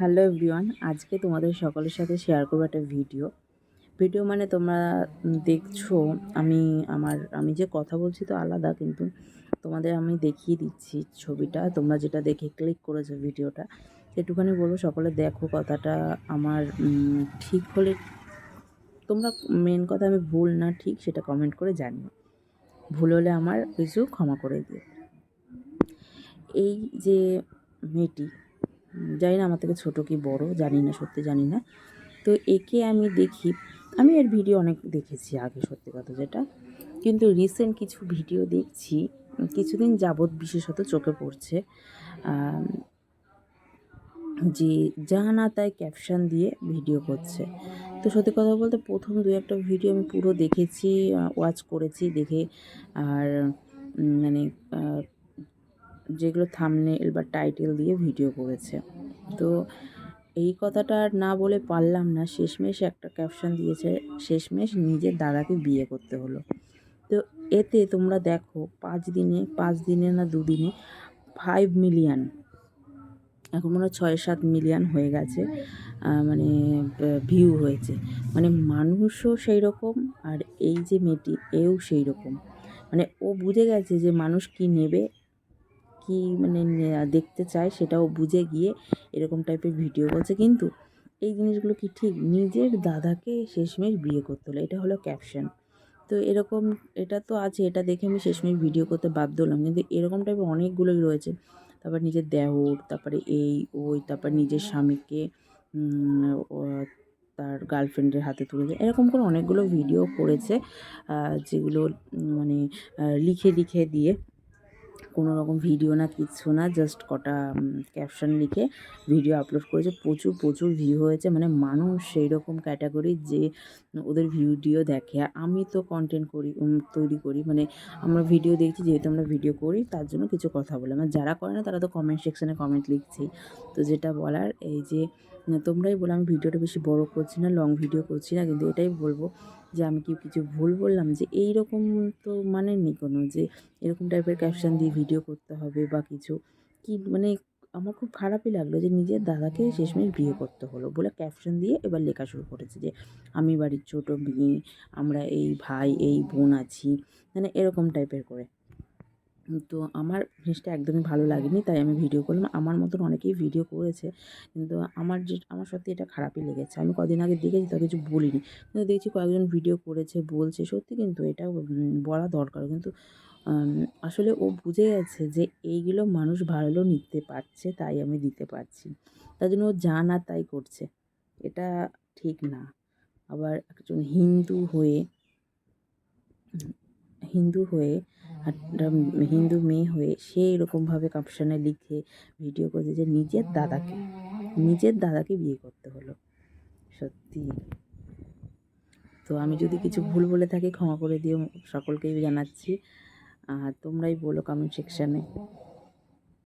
Hello everyone, আজকে তোমাদের সকলের সাথে শেয়ার করব একটা ভিডিও ভিডিও মানে তোমরা দেখছ, আমি আমার, আমি যে কথা বলছি তো আলাদা, কিন্তু তোমাদের আমি দেখিয়ে দিচ্ছি ছবিটা। তোমরা যেটা দেখে ক্লিক করেছ ভিডিওটা একটুখানি বলব সকলে দেখো কথাটা আমার ঠিক হলে, তোমরা মেন কথা আমি ভুল না ঠিক সেটা কমেন্ট করে জানিও। ভুল হলে আমার কিছু ক্ষমা করে দিও। এই যে মেয়েটি জানি না আমার থেকে ছোটো কি বড়, জানি না, সত্যি জানি না। তো একে আমি দেখি, আমি এর ভিডিও অনেক দেখেছি আগে, সত্যি কথা যেটা। কিন্তু রিসেন্ট কিছু ভিডিও দেখছি, কিছুদিন যাবৎ বিশেষত চোখে পড়ছে যে যা না তাই ক্যাপশন দিয়ে ভিডিও করছে। তো সত্যি কথা বলতে প্রথম দু একটা ভিডিও আমি পুরো দেখেছি ওয়াচ করেছি, দেখে আর মানে যেগুলো থামনেল বা টাইটেল দিয়ে ভিডিও করেছে। তো এই কথাটা আর না বলে পারলাম না। শেষমেশ একটা ক্যাপশন দিয়েছে, শেষমেশ নিজের দাদাকে বিয়ে করতে হলো। তো এতে তোমরা দেখো, পাঁচ দিনে পাঁচ দিনে না দুদিনে ফাইভ মিলিয়ন এখন মনে হয় ছয় সাত মিলিয়ন হয়ে গেছে মানে ভিউ হয়েছে। মানে মানুষও সেই রকম আর এই যে মেয়েটি, এও সেই রকম মানে ও বুঝে গেছে যে মানুষ কি নেবে কি মানে দেখতে চায় সেটাও বুঝে গিয়ে এরকম টাইপের ভিডিও করছে। কিন্তু এই জিনিসগুলো কি ঠিক? নিজের দাদাকে শেষমেশ বিয়ে করতে হলো। এটা হলো ক্যাপশন তো এরকম, এটা তো আছে, এটা দেখে আমি শেষমেশ ভিডিও করতে বাধ্য হলাম। কিন্তু এরকম টাইপের অনেকগুলোই রয়েছে। তারপর নিজের দেওর, তারপরে এই, ওই, তারপর নিজের স্বামীকে তার গার্লফ্রেন্ডের হাতে তুলে দেয়। এরকম করে অনেকগুলো ভিডিও করেছে যেগুলো মানে লিখে লিখে দিয়ে কোনো রকম ভিডিও না কিচ্ছু না জাস্ট কটা ক্যাপশন লিখে ভিডিও আপলোড করেছে। প্রচুর প্রচুর ভিউ হয়েছে। মানে মানুষ সেই রকম ক্যাটাগরি যে ওদের ভিডিও দেখে। আর আমি তো কন্টেন্ট করি তৈরি করি। মানে আমরা ভিডিও দেখছি, যেহেতু আমরা ভিডিও করি, তার জন্য কিছু কথা বললাম আর যারা করে না, তারা তো কমেন্ট সেকশানে কমেন্ট লিখছেই। তো যেটা বলার, এই যে তোমরাই বলো, আমি ভিডিওটা বেশি বড় করছি না লং ভিডিও করছি না, কিন্তু এটাই বলব যে আমি কি কিছু ভুল বললাম? যে এই রকম তো মানে নেই কোনো, যে এরকম টাইপের ক্যাপশন দিয়ে ভিডিও করতে হবে বা কিছু। কি মানে আমার খুব খারাপই লাগল যে নিজের দাদাকে শেষমেশ বিয়ে করতে হলো বলে ক্যাপশন দিয়ে এবার লেখা শুরু করেছে যে, আমি বাড়ির ছোটো মেয়ে, আমরা এই ভাই, এই বোন আছি। মানে এরকম টাইপের করে। তো আমার জিনিসটা একদমই ভালো লাগেনি, তাই আমি ভিডিও করলাম। আমার মতন অনেকেই ভিডিও করেছে, কিন্তু আমার যে, আমার সত্যি এটা খারাপই লেগেছে। আমি কদিন আগে দেখেছি তা কিছু বলিনি। কিন্তু দেখছি কয়েকজন ভিডিও করেছে, বলছে, সত্যি কিন্তু এটা বলা দরকার। কিন্তু আসলে ও বুঝে গেছে যে এইগুলো মানুষ ভালো নিতে পারছে, তাই আমি দিতে পারছি। তার জন্য ও যা না তাই করছে। এটা ঠিক না। আবার একজন হিন্দু হয়ে হিন্দু হয়ে একটা হিন্দু মেয়ে হয়ে সে এরকমভাবে ক্যাপশনে লিখে ভিডিও করছে যে নিজের দাদাকে নিজের দাদাকে বিয়ে করতে হলো। সত্যি। তো আমি যদি কিছু ভুল বলে থাকি ক্ষমা করে দিও, সকলকেই জানাচ্ছি। আর তোমরাই বলো কমেন্ট সেকশানে